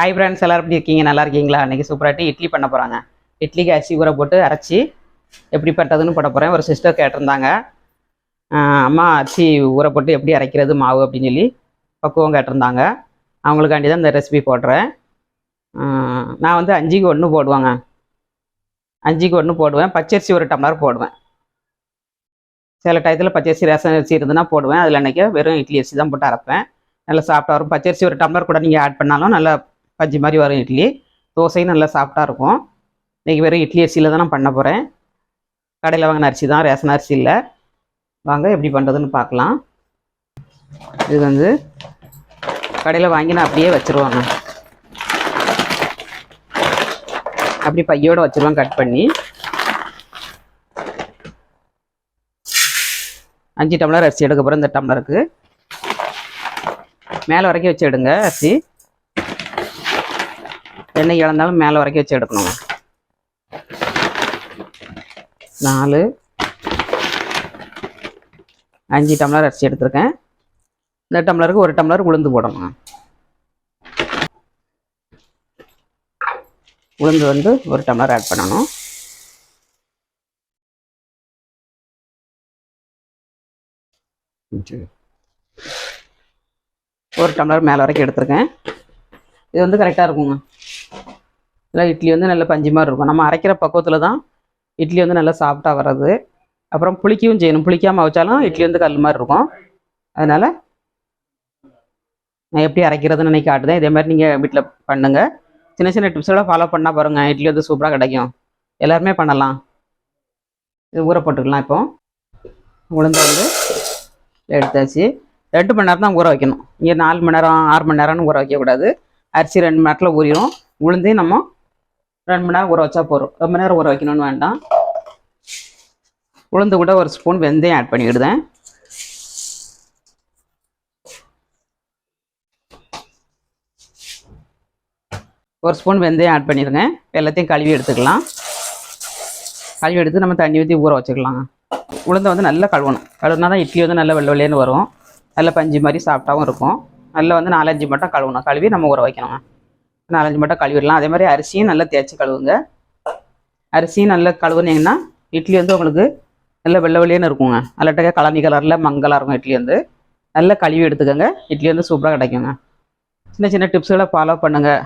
Hi friends எல்லோரும் எப்படி இருக்கீங்க? நல்லா இருக்கீங்களா? அன்றைக்கி சூப்பராட்டி இட்லி பண்ண போகிறாங்க இட்லிக்கு அரிசி ஊற போட்டு அரைச்சி எப்படி பட்டதுன்னு போட போகிறேன் ஒரு சிஸ்டர் கேட்டிருந்தாங்க. அம்மா அரிசி ஊற போட்டு எப்படி அரைக்கிறது? மாவு அப்படின்னு சொல்லி பக்குவம் கேட்டிருந்தாங்க. அவங்களுக்காண்டி தான் இந்த ரெசிபி போடுறேன். நான் வந்து அஞ்சுக்கு ஒன்று போடுவேங்க. அஞ்சுக்கு ஒன்று போடுவேன். பச்சரிசி ஒரு டம்ளர் போடுவேன். சில டயத்தில் பச்சரிசி ரேசன் அரிசி இருந்ததுன்னா போடுவேன். அதில் அன்றைக்கி வெறும் இட்லி அரிசி தான் போட்டு அரைப்பேன். நல்லா சாப்பிட்டா வரும். பச்சரிசி ஒரு டம்ளர் கூட நீங்கள் ஆட் பண்ணாலும் நல்லா பஞ்சு மாதிரி வரும் இட்லி. தோசையும் நல்லா சாஃப்டாக இருக்கும். இன்றைக்கி வெறும் இட்லி அரிசியில் தான் நான் பண்ண போகிறேன் கடையில் வாங்கின அரிசி தான் ரேஷன் அரிசி இல்லை. வாங்க எப்படி பண்ணுறதுன்னு பார்க்கலாம். இது வந்து கடையில் வாங்கி நான் அப்படியே வச்சுருவாங்க. அப்படி பையோடு வச்சுருவேன் கட் பண்ணி. அஞ்சு டம்ளர் அரிசி எடுக்க போகிறேன் இந்த டம்ளருக்கு. மேலே வரைக்கும் வச்சு எடுங்க அரிசி. எண்ணெய் இழந்தாலும் மேலே வரைக்கும் வச்சு எடுக்கணும் நாலு அஞ்சு டம்ளர் அரிசி எடுத்திருக்கேன். இந்த டம்ளருக்கு ஒரு டம்ளர் உளுந்து போடணும் உளுந்து வந்து ஒரு டம்ளர் ஆட் பண்ணணும். ஒரு டம்ளர் மேலே வரைக்கும் எடுத்திருக்கேன். இது வந்து கரெக்டாக இருக்குங்க. இல்லை இட்லி வந்து நல்ல பஞ்சு மாதிரி இருக்கும். நம்ம அரைக்கிற பக்குவத்தில் தான் இட்லி வந்து நல்லா சாஃப்டாக வர்றது. அப்புறம் புளிக்கவும் செய்யணும். புளிக்காமல் வச்சாலும் இட்லி வந்து கல் மாதிரி இருக்கும். அதனால் நான் எப்படி அரைக்கிறதுன்னு இன்னைக்கு காட்டுதேன். இதே மாதிரி நீங்கள் வீட்டில் பண்ணுங்கள் சின்ன சின்ன டிப்ஸோட ஃபாலோ பண்ணால் பாருங்கள் இட்லி வந்து சூப்பராக கிடைக்கும். எல்லாருமே பண்ணலாம். இது ஊற போட்டுக்கலாம் இப்போ. உளுந்து வந்து எடுத்தாச்சு. ரெண்டு மணி நேரம் தான் ஊற வைக்கணும். இங்கே நாலு மணி நேரம் ஆறு மணி நேரம்னு ஊற வைக்கக்கூடாது. அரிசி ரெண்டு மணி நேரத்தில் ஊறிடும் உளுந்தையும் நம்ம ரெண்டு மணி நேரம் ஊற வச்சா போதும். ரொம்ப நேரம் ஊற வைக்கணும்னு வேண்டாம். உளுந்து கூட ஒரு ஸ்பூன் வெந்தயம் ஆட் பண்ணிவிடுதேன் ஒரு ஸ்பூன் வெந்தயம் ஆட் பண்ணிடுங்க. எல்லாத்தையும் கழுவி எடுத்துக்கலாம். கழுவி எடுத்து நம்ம தண்ணி ஊற்றி ஊற வச்சுக்கலாம். உளுந்தை வந்து நல்லா கழுவணும். கழுவுனா தான் இட்லி வந்து நல்லா வெள்ளை வெள்ளையன்னு வரும். நல்ல பஞ்சு மாதிரி சாஃப்டாகவும் இருக்கும். நல்லா வந்து நாலஞ்சு மட்டும் கழுவணும். கழுவி நம்ம ஊற வைக்கணும் நாலஞ்சு மட்டும் கழுவிடலாம். அதே மாதிரி அரிசியும் நல்லா தேய்ச்சி கழுவுங்க. அரிசியும் நல்லா கழுவுனீங்கன்னா இட்லி வந்து உங்களுக்கு நல்லா வெள்ளை வெள்ளையன்னு இருக்குங்க. நல்லட்டக்க கலனி கலரில் மங்கலாக இருக்கும் இட்லி வந்து. நல்லா கழுவி எடுத்துக்கோங்க. இட்லி வந்து சூப்பராக கிடைக்குங்க. சின்ன சின்ன டிப்ஸுகளை ஃபாலோ பண்ணுங்கள்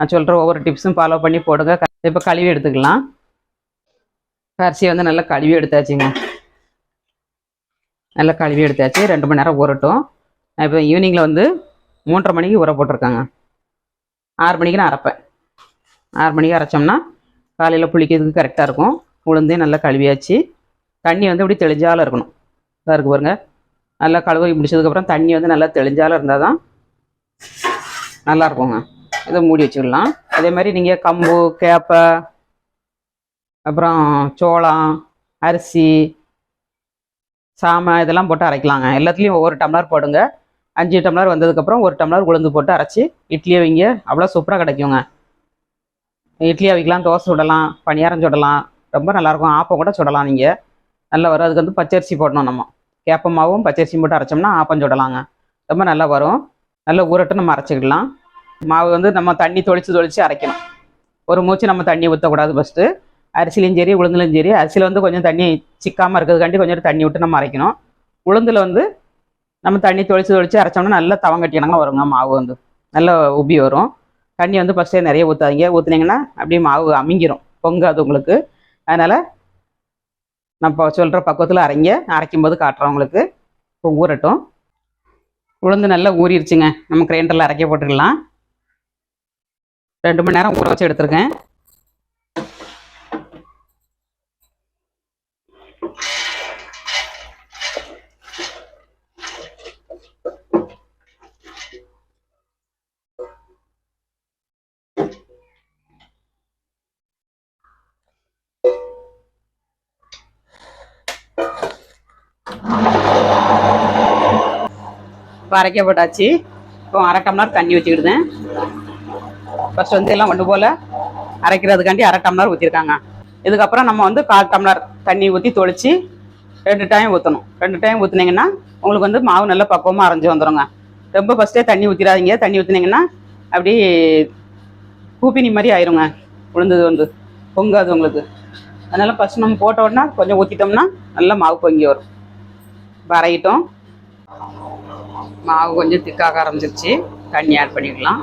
நான் சொல்கிற ஒவ்வொரு டிப்ஸும் ஃபாலோ பண்ணி போடுங்க. இப்போ கழுவி எடுத்துக்கலாம். அரிசியை வந்து நல்லா கழுவி எடுத்தாச்சுங்க. நல்லா கழுவி எடுத்தாச்சு. ரெண்டு மணி நேரம் ஊறட்டும். இப்போ ஈவினிங்கில் வந்து மூன்றரை மணிக்கு ஊற போட்டிருக்காங்க. ஆறு மணிக்கு நான் அரைப்பேன். ஆறு மணிக்கு அரைச்சோம்னா காலையில் புளிக்கிறதுக்கு கரெக்டாக இருக்கும். உளுந்தையும் நல்லா கழுவியாச்சு. தண்ணி வந்து இப்படி தெளிஞ்சாலும் இருக்கணும். இதாக இருக்கு பாருங்க. நல்லா கழுவி முடிச்சதுக்கப்புறம் தண்ணி வந்து நல்லா தெளிஞ்சாலும் இருந்தால் தான் நல்லா இருக்குங்க. இதை மூடி வச்சுக்கலாம். அதே மாதிரி நீங்கள் கம்பு கேப்பை அப்புறம் சோளம் அரிசி சாமை இதெல்லாம் போட்டு அரைக்கலாங்க. எல்லாத்துலேயும் ஒவ்வொரு டம்ளர் போடுங்க. அஞ்சு டம்ளர் வந்ததுக்கப்புறம் ஒரு டம்ளர் உளுந்து போட்டு அரைச்சி இட்லியை வைங்க. அவ்வளோ சூப்பராக கிடைக்குங்க. இட்லி அவிக்கலாம் தோசை சுடலாம் பணியாரம் சுடலாம். ரொம்ப நல்லாயிருக்கும் ஆப்பம் கூட சுடலாம் நீங்கள் நல்லா வரும். அதுக்கு வந்து பச்சரிசி போடணும் நம்ம. கேப்பமாவும் பச்சரிசியும் போட்டு அரைச்சோம்னா ஆப்பம் சுடலாங்க. ரொம்ப நல்லா வரும். நல்லா ஊரட்டு நம்ம அரைச்சிக்கிடலாம். மாவு வந்து நம்ம தண்ணி தொளிச்சு தொளிச்சு அரைக்கணும். ஒரு மூச்சு நம்ம தண்ணி ஊற்றக்கூடாது ஃபஸ்ட்டு அரிசிலையும் சரி உளுந்துலையும் சரி. அரிசியில் வந்து கொஞ்சம் தண்ணி சிக்காமல் இருக்கிறதுக்காண்டி கொஞ்சம் தண்ணி விட்டு நம்ம அரைக்கணும். உளுந்தில் வந்து நம்ம தண்ணி தொளிச்சு தொளிச்சு அரைச்சோம்னா நல்லா தவங்கட்டினங்க வருங்க மாவு வந்து. நல்லா உப்பி வரும். தண்ணி வந்து ஃபஸ்ட்டே நிறைய ஊற்றாதீங்க ஊற்றுனீங்கன்னா அப்படியே மாவு அமிங்கிரும். பொங்காது உங்களுக்கு. அதனால் நம்ம சொல்கிற பக்குவத்தில் அரைங்க. அரைக்கும் போது காட்டுறோம் உங்களுக்கு. இப்போ ஊறட்டும். உளுந்து நல்லா ஊறிடுச்சுங்க. நம்ம கிரைண்டரில் அரைக்க போட்டுக்கலாம். ரெண்டு மணி நேரம் ஊற வச்சு எடுத்திருக்கேன். இப்போ அரைக்க போட்டாச்சு. இப்போ அரை டம்ளர் தண்ணி ஊற்றிக்கிடுதேன் ஃபஸ்ட் வந்து எல்லாம் ஒன்று போல் அரைக்கிறதுக்காண்டி அரை டம்ளர் ஊற்றிருக்காங்க இதுக்கப்புறம் நம்ம வந்து கால் டம்ளர் தண்ணி ஊற்றி தொளிச்சு ரெண்டு டைம் ஊற்றணும் ரெண்டு டைம் ஊற்றுனீங்கன்னா உங்களுக்கு வந்து மாவு நல்லா பக்குவமாக அரைஞ்சு வந்துடுங்க ரொம்ப ஃபஸ்ட்டே தண்ணி ஊற்றிடாதீங்க தண்ணி ஊற்றுனீங்கன்னா அப்படியே கூப்பினி மாதிரி ஆயிருங்க. உளுந்தது வந்து. பொங்காது உங்களுக்கு. அதனால் ஃபஸ்ட் நம்ம போட்ட உடனே கொஞ்சம் ஊற்றிட்டோம்னா நல்லா மாவு பொங்கி வரும். வரையிட்டோம் மாவு கொஞ்சம் திக்காக ஆரம்பிச்சிருச்சு. தண்ணி ஆட் பண்ணிக்கலாம்.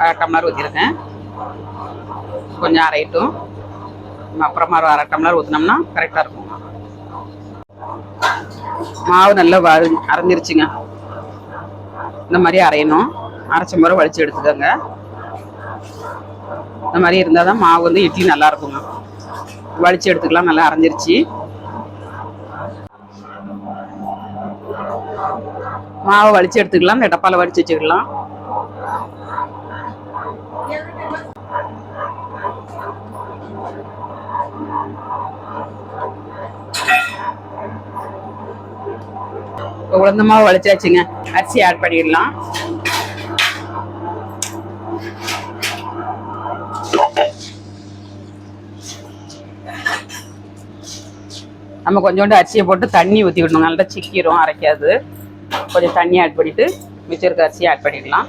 அரை டம்ளர் ஊற்றிருக்கேன் கொஞ்சம் அரையட்டும். அப்புறமா அரை டம்ளர் ஊற்றினோம்னா கரெக்டாக இருக்கும். மாவு நல்லா வறு அரைஞ்சிருச்சுங்க. இந்த மாதிரி அரையணும். அரைச்ச முறை வலிச்சு எடுத்துக்கோங்க. இந்த மாதிரி இருந்தால் தான் மாவு வந்து இட்லி நல்லா இருக்குங்க. வலிச்சு எடுத்துக்கலாம். நல்லா அரைஞ்சிருச்சு. மாவை வலிச்சு எடுத்துக்கலாம் இந்த டப்பாவில் வடிச்சு வச்சுக்கலாம். உளுந்த மாவு வலிச்சாச்சுங்க அரிசி ஆட் பண்ணிடலாம். நம்ம கொஞ்சோண்டு அரிசியை போட்டு தண்ணி ஊற்றி விடணும் நல்லா சிக்கிரும் அரைக்காது. கொஞ்சம் தண்ணி ஆட் பண்ணிட்டு மிச்சம் இருக்க ஆட் பண்ணிடலாம்.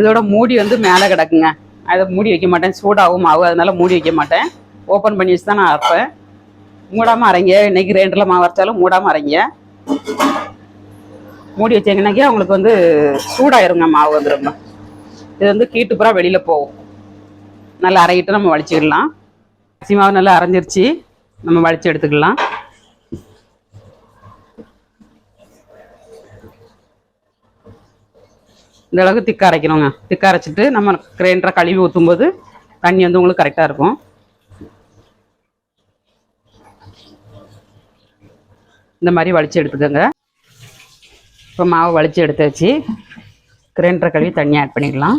இதோட மூடி வந்து மேலே கிடக்குங்க. அதை மூடி வைக்க மாட்டேன். சூடாகவும் ஆகும். அதனால மூடி வைக்க மாட்டேன். ஓப்பன் பண்ணி வச்சு தான் நான் அரைப்பேன் மூடாமல் அரைங்க. இன்னைக்கு ரெண்டில் மாவு அரைச்சாலும் மூடாமல் அரைங்க. மூடி வச்சீங்கன்னாக்கே அவங்களுக்கு வந்து சூடாயிருங்க மாவு வந்து இது வந்து கீட்டு பூரா வெளியில் போகும். நல்லா அரைக்கிட்டு நம்ம வலிச்சுக்கலாம் அரிசி மாவு நல்லா அரைஞ்சிருச்சு. நம்ம வலிச்சு எடுத்துக்கலாம். இந்த அளவுக்கு திக்க அரைக்கணுங்க. திக்க அரைச்சிட்டு நம்ம கிரைண்டரை கழுவி ஊற்றும்போது தண்ணி வந்து உங்களுக்கு கரெக்டாக இருக்கும். இந்த மாதிரி வலிச்சு எடுத்துக்கோங்க. இப்போ மாவு வலிச்சு எடுத்தாச்சு. கிரைண்டரை கழுவி தண்ணி ஆட் பண்ணிக்கலாம்.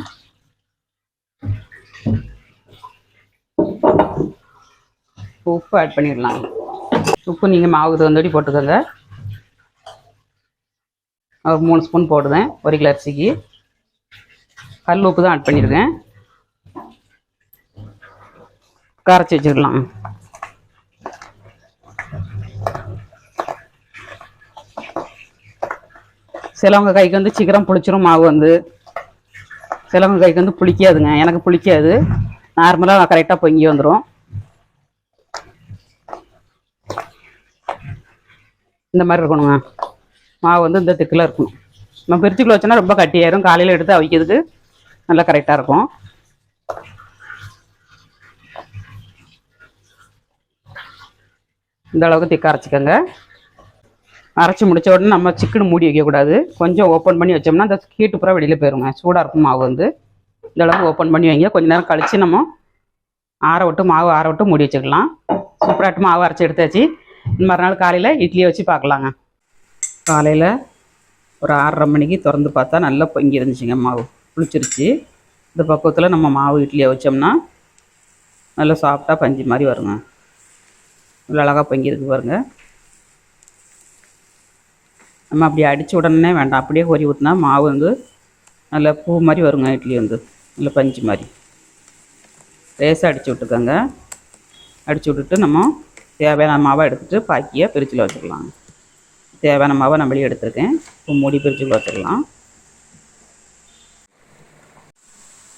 உப்பு ஆட் பண்ணிடலாம் உப்பு நீங்கள் மாவுக்கு தகுந்தபடி போட்டுக்கோங்க. ஒரு மூணு ஸ்பூன் போடுவேன் ஒரு கிலோ அரிசிக்கு. கல் உப்பு தான் ஆட் பண்ணியிருக்கேன் கரைச்சி வச்சுக்கலாம் சிலவங்க கைக்கு வந்து சீக்கிரம் புளிச்சிரும் மாவு வந்து. சிலவங்க கைக்கு வந்து புளிக்காதுங்க. எனக்கு புளிக்காது. நார்மலாக கரெக்டாக பொங்கி வந்துடும் இந்த மாதிரி இருக்கணுங்க. மாவு வந்து இந்த திக்கில் இருக்கணும். நம்ம பிரிச்சுக்குள்ள வச்சோன்னா ரொம்ப கட்டியாயிரும். காலையில் எடுத்து அவிக்கிறதுக்கு நல்லா கரெக்டாக இருக்கும். இந்த அளவுக்கு திக்க அரைச்சிக்கோங்க. அரைச்சி முடித்த உடனே நம்ம சிக்கன் மூடி வைக்கக்கூடாது. கொஞ்சம் ஓப்பன் பண்ணி வச்சோம்னா அந்த ஹீட்டு பூரா வெளியில் போயிருங்க. சூடாக இருக்கும் மாவு வந்து. இந்த அளவுக்கு ஓப்பன் பண்ணி வைங்க. கொஞ்ச நேரம் கழித்து நம்ம ஆற விட்டு மாவு ஆற விட்டு மூடி வச்சுக்கலாம். சூப்பராட்டு மாவு அரைச்சி எடுத்தாச்சு. மறுநாள் காலையில் இட்லியை வச்சு பார்க்கலாங்க. காலையில் ஒரு ஆறரை மணிக்கு திறந்து பார்த்தா நல்லா பொங்கி இருந்துச்சுங்க மாவு. புளிச்சிருச்சு. இந்த பக்குவத்தில் நம்ம மாவு இட்லியை வச்சோம்னா நல்லா சாஃப்டாக பஞ்சு மாதிரி வருங்க. நல்லா அழகாக பொங்கி இருக்கு பாருங்க. நம்ம அப்படி அடித்த உடனே வேண்டாம். அப்படியே கொறி ஊற்றினா மாவு வந்து நல்லா பூ மாதிரி வருங்க இட்லி வந்து. நல்ல பஞ்சு மாதிரி. லேசாக அடித்து விட்டுக்கோங்க. அடித்து விட்டுட்டு நம்ம தேவையான மாவை எடுத்துகிட்டு பாக்கியை பிரிட்ஜில் வச்சுக்கலாம் தேவையான மாவை நம்மளே எடுத்துருக்கேன். இப்போ மூடி பிரிட்ஜில் வச்சுக்கலாம்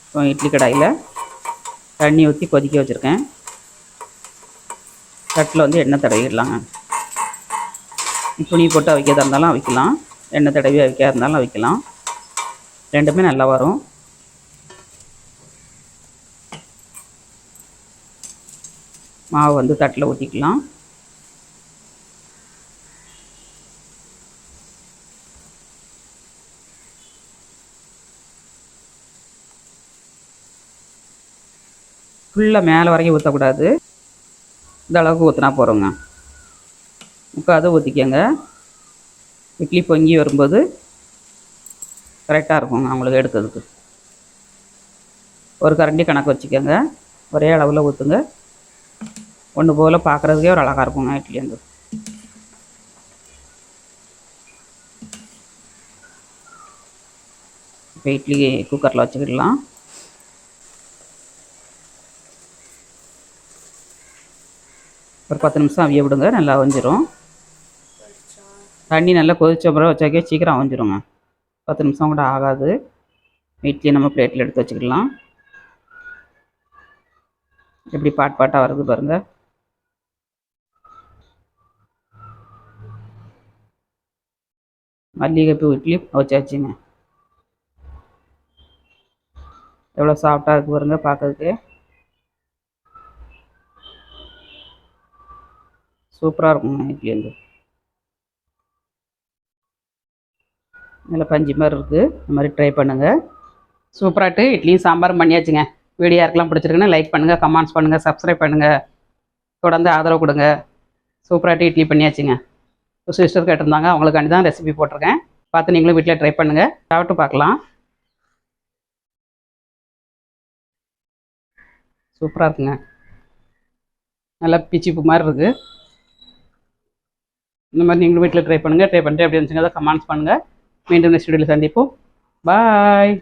இப்போ இட்லி கடாயில் தண்ணி ஊற்றி கொதிக்க வச்சுருக்கேன். தட்டில் வந்து எண்ணெய் தடவிடலாங்க துணி போட்டு அவிக்கிறதா இருந்தாலும் அவிக்கலாம். எண்ணெய் தடவி அவிக்காக இருந்தாலும் அவிக்கலாம். ரெண்டுமே நல்லா வரும். மாவு வந்து தட்டில் ஊற்றிக்கலாம் ஃபுல்லாக மேலே வரைக்கும் ஊற்றக்கூடாது இந்த அளவுக்கு ஊற்றினா போகிறோங்க முக்காத ஊற்றிக்கங்க இட்லி பொங்கி வரும்போது கரெக்டாக இருக்குங்க அவங்களுக்கு எடுக்கிறதுக்கு ஒரு கரண்டி கணக்கு வச்சுக்கோங்க. ஒரே அளவில் ஊற்றுங்க ஒன்று போல் பார்க்குறதுக்கே ஒரு அழகாக இருக்குங்க இட்லி வந்து. இப்போ இட்லி குக்கரில் வச்சுக்கிடலாம். ஒரு பத்து நிமிஷம் அவிய விடுங்க. நல்லா வஞ்சிரும். தண்ணி நல்லா கொதிச்ச பிறகு வச்சாக்கே சீக்கிரம் அவஞ்சிருங்க. பத்து நிமிஷம் கூட ஆகாது. இட்லி நம்ம பிளேட்டில் எடுத்து வச்சுக்கலாம். எப்படி பாட் பாட்டாக வருது பாருங்க. மல்லிகைப்பூ இட்லி வச்சாச்சுங்க. எவ்வளோ சாஃப்டாக இருக்கு பாருங்க பார்க்கறதுக்கு சூப்பராக இருக்குங்க இட்லி வந்து. நல்ல பஞ்சு மாதிரி இருக்குது இந்த மாதிரி ட்ரை பண்ணுங்கள் சூப்பராகிட்டு இட்லியும் சாம்பாரும் பண்ணியாச்சுங்க. வீடியோ யாருக்கெல்லாம் பிடிச்சிருக்குன்னு லைக் பண்ணுங்கள் கமெண்ட்ஸ் பண்ணுங்கள் சப்ஸ்கிரைப் பண்ணுங்கள் தொடர்ந்து ஆதரவு கொடுங்க. சூப்பராகிட்டு இட்லி பண்ணியாச்சுங்க. ஒரு சிஸ்டர் கேட்டிருந்தாங்க. அவங்களுக்காண்டி தான் ரெசிபி போட்டிருக்கேன். பார்த்து நீங்களும் வீட்டில் ட்ரை பண்ணுங்கள் சாப்பிட்டு பார்க்கலாம். சூப்பராக இருக்குங்க. நல்லா பிச்சிப்பு மாதிரி இருக்குது இந்த மாதிரி நீங்களும் வீட்டில் ட்ரை பண்ணுங்கள் ட்ரை பண்ணிட்டு அப்படி இருந்துச்சுங்க அதை கமெண்ட்ஸ் பண்ணுங்கள் மீண்டும் நெக்ஸ்ட் வீடியோவில் சந்திப்போம். பாய்